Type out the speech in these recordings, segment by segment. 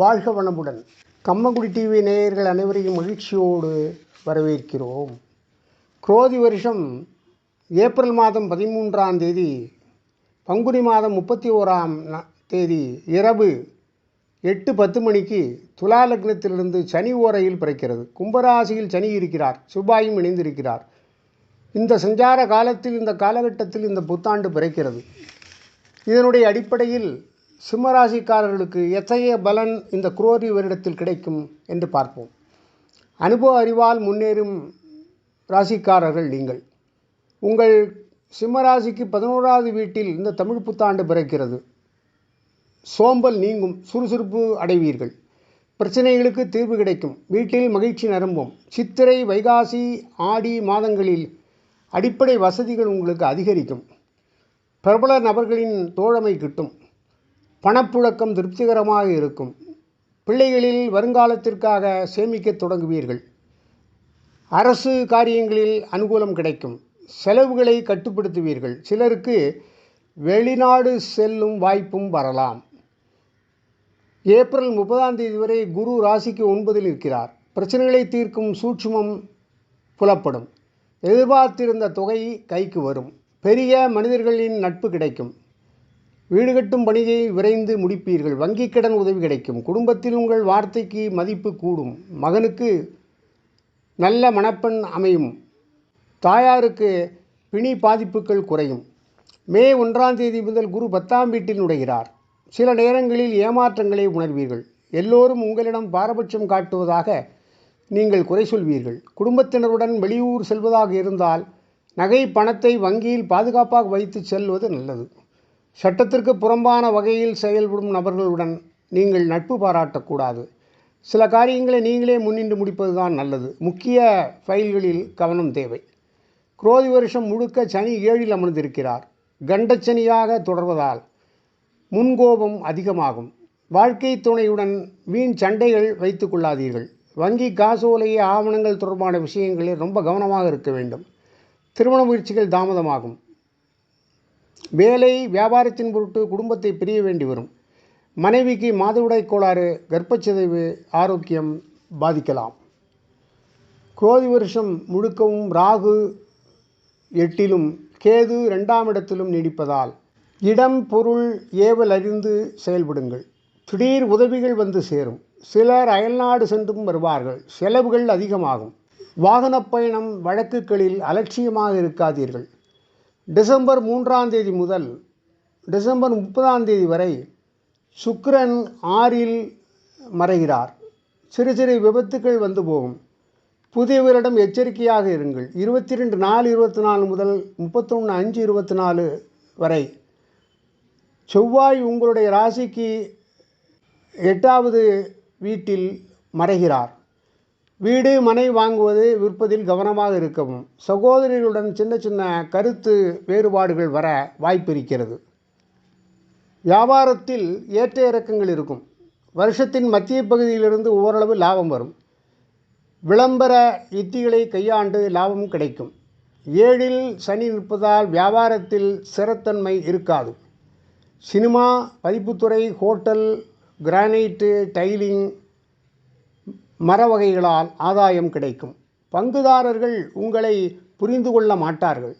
வாழ்க வனமுடன் கம்மங்குடி டிவி நேயர்கள் அனைவரையும் மகிழ்ச்சியோடு வரவேற்கிறோம். குரோதி வருஷம் ஏப்ரல் மாதம் பதிமூன்றாம் தேதி பங்குனி மாதம் முப்பத்தி ஓராம் தேதி இரவு எட்டு பத்து மணிக்கு துலா லக்னத்திலிருந்து சனி ஓரையில் பிறக்கிறது. கும்பராசியில் சனி இருக்கிறார் சுபாயும் இணைந்திருக்கிறார். இந்த சஞ்சார காலத்தில் இந்த காலகட்டத்தில் இந்த புத்தாண்டு பிறக்கிறது. இதனுடைய அடிப்படையில் சிம்மராசிக்காரர்களுக்கு எத்தகைய பலன் இந்த குரோரி வருடத்தில் கிடைக்கும் என்று பார்ப்போம். அனுபவ அறிவால் முன்னேறும் ராசிக்காரர்கள் நீங்கள். உங்கள் சிம்மராசிக்கு பதினோராவது வீட்டில் இந்த தமிழ் புத்தாண்டு பிறக்கிறது. சோம்பல் நீங்கும் சுறுசுறுப்பு அடைவீர்கள். பிரச்சனைகளுக்கு தீர்வு கிடைக்கும். வீட்டில் மகிழ்ச்சி நிரம்பும். சித்திரை வைகாசி ஆடி மாதங்களில் அடிப்படை வசதிகள் உங்களுக்கு அதிகரிக்கும். பிரபல நபர்களின் தோழமை கிட்டும். பணப்புழக்கம் திருப்திகரமாக இருக்கும். பிள்ளைகளில் வருங்காலத்திற்காக சேமிக்கத் தொடங்குவீர்கள். அரசு காரியங்களில் அனுகூலம் கிடைக்கும். செலவுகளை கட்டுப்படுத்துவீர்கள். சிலருக்கு வெளிநாடு செல்லும் வாய்ப்பும் வரலாம். ஏப்ரல் முப்பதாம் தேதி வரை குரு ராசிக்கு ஒன்பதில் இருக்கிறார். பிரச்சனைகளை தீர்க்கும் சூட்சுமம் புலப்படும். எதிர்பார்த்திருந்த தொகை கைக்கு வரும். பெரிய மனிதர்களின் நட்பு கிடைக்கும். வீடு கட்டும் பணியை விரைந்து முடிப்பீர்கள். வங்கிக் கடன் உதவி கிடைக்கும். குடும்பத்தில் உங்கள் வார்த்தைக்கு மதிப்பு கூடும். மகனுக்கு நல்ல மணப்பெண் அமையும். தாயாருக்கு பிணி பாதிப்புகள் குறையும். மே ஒன்றாம் தேதி முதல் குரு பத்தாம் வீட்டில் நுழைகிறார். சில நேரங்களில் ஏமாற்றங்களை உணர்வீர்கள். எல்லோரும் உங்களிடம் பாரபட்சம் காட்டுவதாக நீங்கள் குறை சொல்வீர்கள். குடும்பத்தினருடன் வெளியூர் செல்வதாக இருந்தால் நகை பணத்தை வங்கியில் பாதுகாப்பாக வைத்து செல்வது நல்லது. சட்டத்திற்கு புறம்பான வகையில் செயல்படும் நபர்களுடன் நீங்கள் நட்பு பாராட்டக்கூடாது. சில காரியங்களை நீங்களே முன்னின்று முடிப்பதுதான் நல்லது. முக்கிய ஃபைல்களில் கவனம் தேவை. குரோதி வருஷம் முழுக்க சனி ஏழில் அமர்ந்திருக்கிறார். கண்டச்சனியாக தொடர்வதால் முன்கோபம் அதிகமாகும். வாழ்க்கை துணையுடன் வீண் சண்டைகள் வைத்துக்கொள்ளாதீர்கள் வங்கி காசோலை ஆவணங்கள் தொடர்பான விஷயங்களில் ரொம்ப கவனமாக இருக்க வேண்டும். திருமண முயற்சிகள் தாமதமாகும். வேலை வியாபாரத்தின் பொருட்டு குடும்பத்தை பிரிய வேண்டி வரும். மனைவிக்கு மாதவிடாய் கோளாறு கர்ப்பச்சிதைவு ஆரோக்கியம் பாதிக்கலாம். குரோதி வருஷம் முழுக்கவும் ராகு எட்டிலும் கேது ரெண்டாம் இடத்திலும் நீடிப்பதால் இடம் பொருள் ஏவல் அறிந்து செயல்படுங்கள். திடீர் உதவிகள் வந்து சேரும். சிலர் அயல்நாடு சென்றும் வருவார்கள். செலவுகள் அதிகமாகும். வாகனப் பயணம் வழக்குகளில் அலட்சியமாக இருக்காதீர்கள். டிசம்பர் மூன்றாம் தேதி முதல் டிசம்பர் முப்பதாம் தேதி வரை சுக்கிரன் ஆறில் மறைகிறார். சிறு சிறு விபத்துக்கள் வந்து போகும். புதியவரிடம் எச்சரிக்கையாக இருங்கள். இருபத்தி ரெண்டு நாலு இருபத்தி நாலு முதல் முப்பத்தொன்று அஞ்சு இருபத்தி நாலு வரை செவ்வாய் உங்களுடைய ராசிக்கு எட்டாவது வீட்டில் மறைகிறார். வீடு மனை வாங்குவது விற்பதில் கவனமாக இருக்கவும் சகோதரிகளுடன் சின்ன சின்ன கருத்து வேறுபாடுகள் வர வாய்ப்பிருக்கிறது வியாபாரத்தில் ஏற்ற இறக்கங்கள் இருக்கும். வருஷத்தின் மத்திய பகுதியிலிருந்து ஓரளவு லாபம் வரும். விளம்பர யுத்திகளை கையாண்டு லாபம் கிடைக்கும். ஏழில் சனி நிற்பதால் வியாபாரத்தில் சிறத்தன்மை இருக்காது. சினிமா பதிப்புத்துறை ஹோட்டல் கிரானைட்டு டைலிங் மர வகைகளால் ஆதாயம் கிடைக்கும். பங்குதாரர்கள் உங்களை புரிந்து கொள்ள மாட்டார்கள்.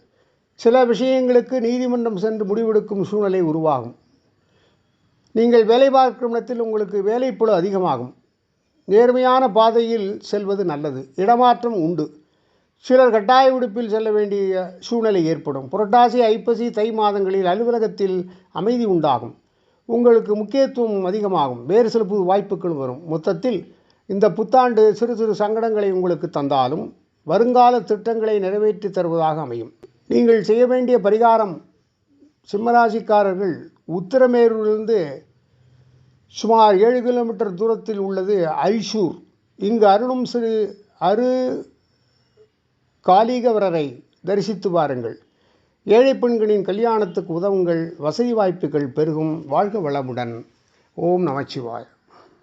சில விஷயங்களுக்கு நீதிமன்றம் சென்று முடிவெடுக்கும் சூழ்நிலை உருவாகும். நீங்கள் வேலை பார்க்கும் இடத்தில் உங்களுக்கு வேலைப்புழு அதிகமாகும். நேர்மையான பாதையில் செல்வது நல்லது. இடமாற்றம் உண்டு. சிலர் கட்டாய விடுப்பில் செல்ல வேண்டிய சூழ்நிலை ஏற்படும். புரட்டாசி ஐப்பசி தை மாதங்களில் அலுவலகத்தில் அமைதி உண்டாகும். உங்களுக்கு முக்கியத்துவம் அதிகமாகும். வேறு சில புது வாய்ப்புகள் வரும். மொத்தத்தில் இந்த புத்தாண்டு சிறு சிறு சங்கடங்களை உங்களுக்கு தந்தாலும் வருங்கால திட்டங்களை நிறைவேற்றி தருவதாக அமையும். நீங்கள் செய்ய வேண்டிய பரிகாரம் சிம்மராசிக்காரர்கள் உத்திரமேரூரிலிருந்து சுமார் ஏழு கிலோமீட்டர் தூரத்தில் உள்ளது ஐஷூர். இங்கு அருளும் சிறு அரு காலிகவரரை தரிசித்து வாருங்கள். ஏழை பெண்களின் கல்யாணத்துக்கு உதவுங்கள் வசதி வாய்ப்புகள் பெருகும். வாழ்க வளமுடன். ஓம் நமச்சிவாய்